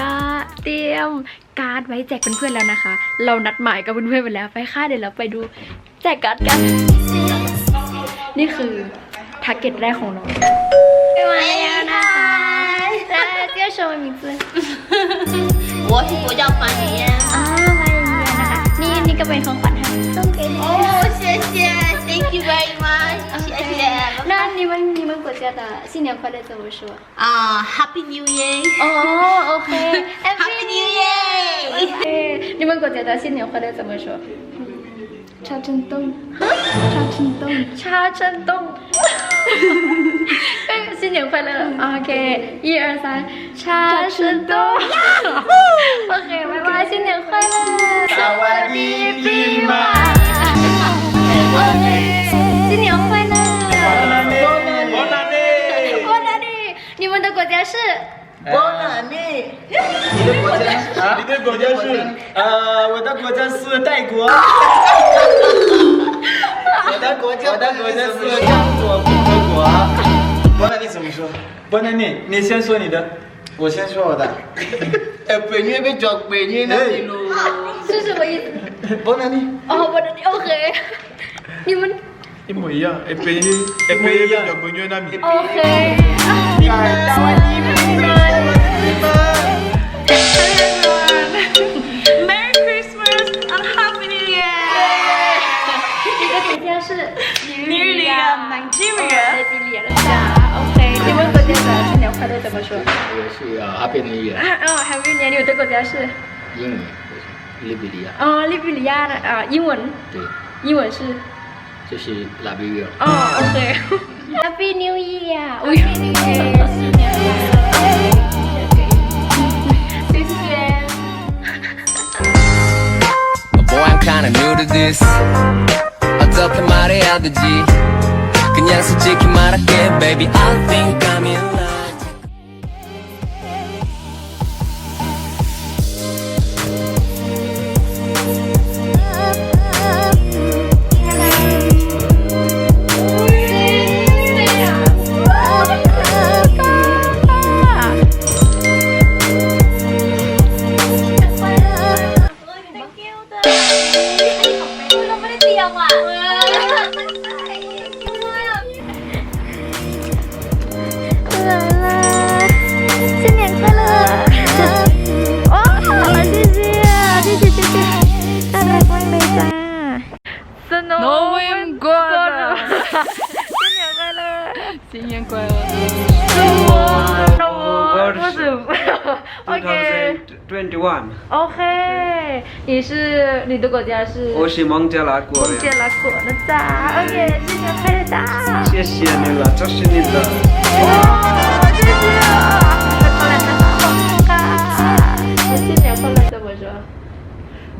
ก็เตรียมการ์ดไว้แจกเพื่อนๆแล้วนะคะ เรานัดหมายกับเพื่อนๆไปแล้วไปค่ะเดี๋ยวเราไปดูแจกการ์ดกัน นี่คือทาร์เก็ตแรกของน้องมาแล้วนะคะแล้วเจ้าโชว์名字我是我叫凡妮。 อ่ามาเรียนนะคะ นี่นี่ก็เป็นของขวัญ 的新年快乐怎么说？啊，Happy New Year。哦，OK，Happy New Year。你们国家的新年快乐怎么说？超震动，超震动，超震动。哎，新年快乐！OK，一二三，超震动。OK，拜拜，新年快乐！家是？我哪里？你的国家啊？你的国家是？呃，我的国家是泰国。我的国家，我的国家是刚果共和国。我哪里怎么说？我哪里？你先说你的，我先说我的。呃，本月被找本月那里喽。是什么意思？我哪里？哦，我的 OK，你们一模一样 okay hello everyone merry christmas i'm happy new year 你的国家是 new year mongjimmya 新年快乐怎么说因为是 happy new year 哦 happy new year new 的国家是英文利比利亚哦利比利亚的啊英文对英文是就是 La b i a 哦，OK。Happy New Year！我新年快乐！谢谢。 Boy, I'm kinda new to this. 어떻게 말해야 되지? 그냥 솔직히 말할게, baby. I think 新年快乐！新年快乐！祝我，祝我，不是，OK。Twenty OK，你是你的国家是？我是孟加拉国孟加人。拉国的哒。OK，新年快乐哒！谢谢你了，这是你的。哇，谢谢啊！快乐的好新年快乐怎么说？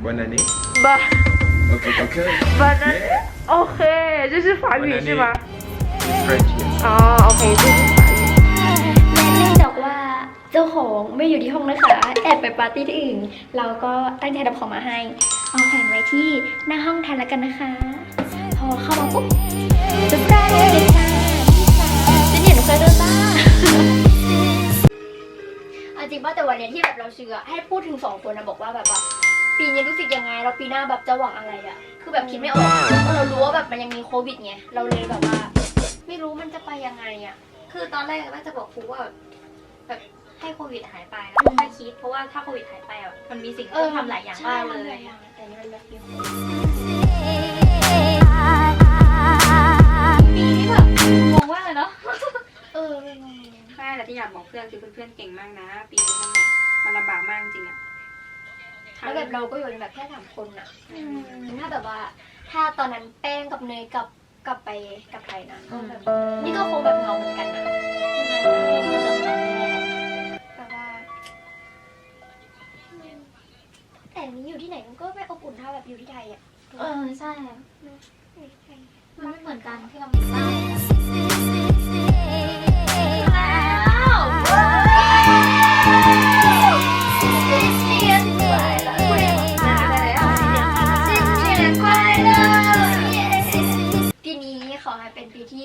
Bonne année. Bah. Ok, ok. Bonne année. Ok, je suis Fabio, je sais pas. French. อ๋อโอเคชื่อและเนื่องจากว่าเจ้าของไม่อยู่ที่ห้องนะคะ แอบไปปาร์ตี้ที่อื่น เราก็ตั้งใจทำของมาให้ เอาแผนไว้ที่หน้าห้องแทนแล้วกันนะคะ พอเข้ามาปุ๊บจะได้เลยค่ะจะเห็นใครเดินบ้างเอาจริงป่ะแต่วันเนี้ยที่แบบเราเชื่อให้พูดถึงสองคนนะบอกว่าแบบว่า ปีนี้รู้สึกยังไงเราปีหน้าแบบจะหวังอะไรอะคือแบบคิดไม่ออกเพราะเรารู้ว่าแบบมันยังมีโควิดไงเราเลยแบบว่า ไม่รู้มันจะไปยังไงอะคือตอนแรกว่าจะบอกครูว่าแบบแบบให้โควิดหายไปแล้วก็ค่อยคิดเพราะว่าถ้าโควิดหายไปอะมันมีสิ่งที่ต้องทำหลายอย่างมากเลยแต่นี่มันแบบอยู่ปีนี้แบบงงมากเลยเนาะ เออไม่งงแม่แต่ที่อยากบอกเพื่อนคือเพื่อนๆเก่งมากนะ ปีนี้มันแบบมันลำบากมากจริงๆอะ แล้วแบบเราก็อยู่ในแบบแค่สามคนอะถ้าแบบว่า ถ้าตอนนั้นแป้งกับเนยกลับกลับไปกับไทยนะก็แบบนี่ก็คงแบบเหงาเหมือนกันนะแบบว่า แต่นี้อยู่ที่ไหนมันก็ไม่อบอุ่นเท่าแบบอยู่ที่ไทยอะเออใช่อยู่ที่ไทยมันไม่เหมือนกันที่เรา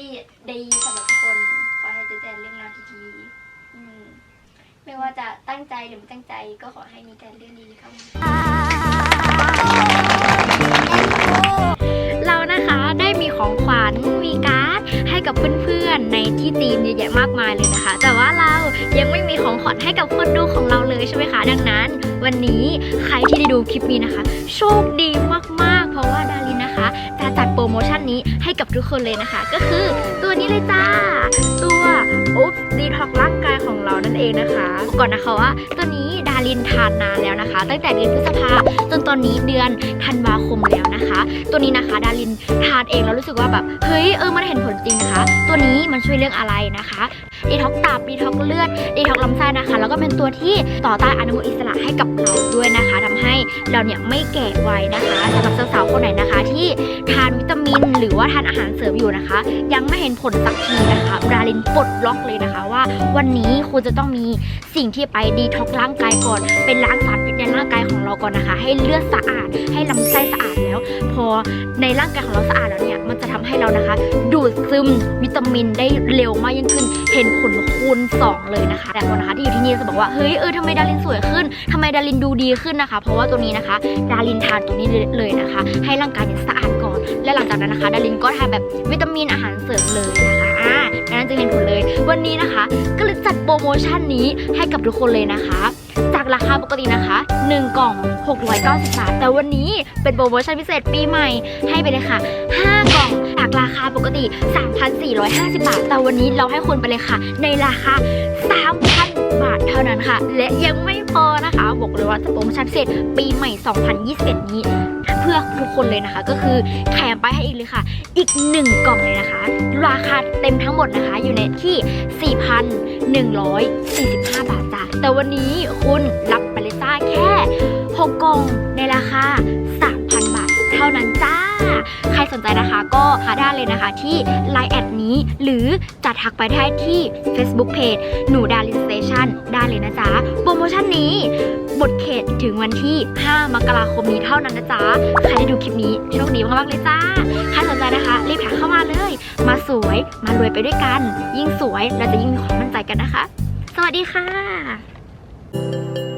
ที่ดีสำหรับทุกคนขอให้เจอแต่เรื่องราวดีอืมไม่ว่าจะตั้งใจหรือไม่ตั้งใจก็ขอให้มีแต่เรื่องดีๆเข้ามา เรานะคะได้มีของขวัญมีการ์ดให้กับเพื่อนๆในที่ทีมเยอะแยะมากมายเลยนะคะ แต่ว่าเรายังไม่มีของขวัญให้กับคนดูของเราเลยใช่ไหมคะ ดังนั้น วันนี้ใครที่ได้ดูคลิปนี้นะคะ โชคดีมากๆ เพราะว่าดาริน นะคะจะจัดโปรโมชั่นนี้ให้กับทุกคนเลยนะคะ ก็คือตัวนี้เลยจ้า ตัวอุ๊บดีท็อกร่างกายของเรานั่นเองนะคะบอกก่อนนะคะว่าตัวนี้ดารินทานนานแล้วนะคะ ตั้งแต่เดือนพฤษภาจนตอนนี้เดือนธันวาคมแล้วนะคะ ตัวนี้นะคะ ดารินทานเองแล้วรู้สึกว่าแบบเฮ้ยเออมันเห็นผลจริงนะคะ ตัวนี้มันช่วยเรื่องอะไรนะคะ ดีท็อกตับดีท็อกเลือดดีท็อกลำไส้นะคะ แล้วก็เป็นตัวที่ต่อต้านอนุมูลอิสระให้กับเราด้วยนะคะทำให้เราเนี่ยไม่แก่ไวนะคะสำหรับสาวๆคนไหนนะคะ ที่ทานวิตามิน หรือว่าทานอาหารเสริมอยู่นะคะ ยังไม่เห็นผลสักทีนะคะดารินปลดล็อกเลยนะคะว่า วันนี้คุณจะต้องมีสิ่งที่ไปดีท็อกร่างกายก่อน เป็นล้างสารพิษในร่างกายของเราก่อนนะคะ ให้เลือดสะอาด ให้ลำไส้สะอาดแล้ว พอในร่างกายของเราสะอาดแล้วเนี่ยมันจะทำให้เรานะคะ ดูดซึมวิตามินได้เร็วมากยิ่งขึ้น เห็นผลคูณ2 เลยนะคะแต่คนนะคะที่อยู่ที่นี่จะบอกว่าเฮ้ยเออทำไมดารินสวยขึ้นทำไมดารินดูดีขึ้นนะคะ เพราะว่าตัวนี้นะคะ ดารินทานตัวนี้เลยนะคะ ให้ร่างกายเนี่ยสะอาดก่อน และหลังจากนั้นนะคะ ดารินก็ทานแบบวิตามินอาหารเสริมเลยนะคะอ่าดังนั้นจึงเห็นผลเลย วันนี้นะคะ ก็เลยจัดโปรโมชั่นนี้ให้กับทุกคนเลยนะคะจากราคาปกตินะคะ 1 กล่อง 690 บาท แต่วันนี้เป็นโปรโมชั่นพิเศษปีใหม่ให้ไปเลยค่ะ 5 กล่อง จากราคาปกติ 3,450 บาท แต่วันนี้เราให้คุณไปเลยค่ะ ในราคา 3,000 บาทเท่านั้นค่ะ และยังไม่พอนะคะ บอกเลยว่าจะโปรโมชั่นพิเศษปีใหม่ 2021 นี้เพื่อทุกคนเลยนะคะ ก็คือแถมไปให้อีกเลยค่ะ อีก 1 กล่องเลยนะคะ ราคาเต็มทั้งหมดนะคะอยู่ในที่ 4,145 บาทจ้ะแต่วันนี้คุณรับไปเลยจ้าแค่ 6 กล่องในราคา 3,000 บาท เท่านั้นจ้า ใครสนใจนะคะก็หาได้เลยนะคะที่ Line แอดนี้ หรือจะทักไปได้ที่ Facebook Page หนูดาริสเตชันได้เลยนะจ๊ะ โปรโมชั่นนี้หมดเขตถึงวันที่ 5 มกราคมนี้เท่านั้นนะจ๊ะ ใครได้ดูคลิปนี้โชคดีมากๆเลยจ้า ใครสนใจนะคะ รีบทักเข้ามาเลย มาสวยมารวยไปด้วยกัน ยิ่งสวยเราจะยิ่งมีความมั่นใจกันนะคะ สวัสดีค่ะ